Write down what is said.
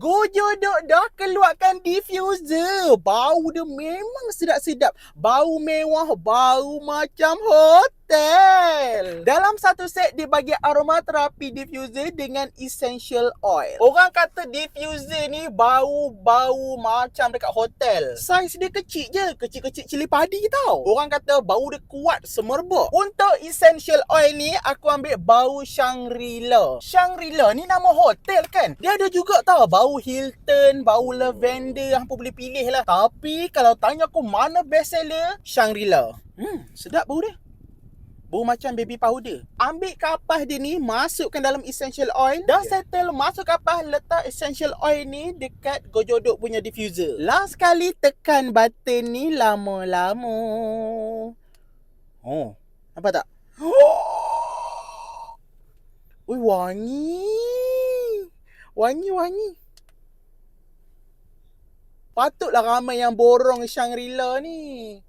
Gojodok dah keluarkan diffuser. Bau dia memang sedap-sedap. Bau mewah, bau macam hotel. Satu set dia bagi aromaterapi diffuser dengan essential oil. Orang kata diffuser ni bau-bau macam dekat hotel. Saiz dia kecil je, kecil-kecil cili padi tau. Orang kata bau dia kuat semerbak. Untuk essential oil ni aku ambil bau Shangri-La. Shangri-La ni nama hotel kan? Dia ada juga tau bau Hilton, bau lavender, hampa boleh pilih lah. Tapi kalau tanya aku mana best seller, Shangri-La. Hmm, sedap bau dia. Bau macam baby powder. Ambil kapas dia ni, masukkan dalam essential oil. Dah settle, masuk kapas, letak essential oil ni dekat gojodok punya diffuser. Last kali tekan button ni lama-lama. Oh, nampak tak? Ui, wangi. Wangi-wangi. Patutlah ramai yang borong Shangri-La ni.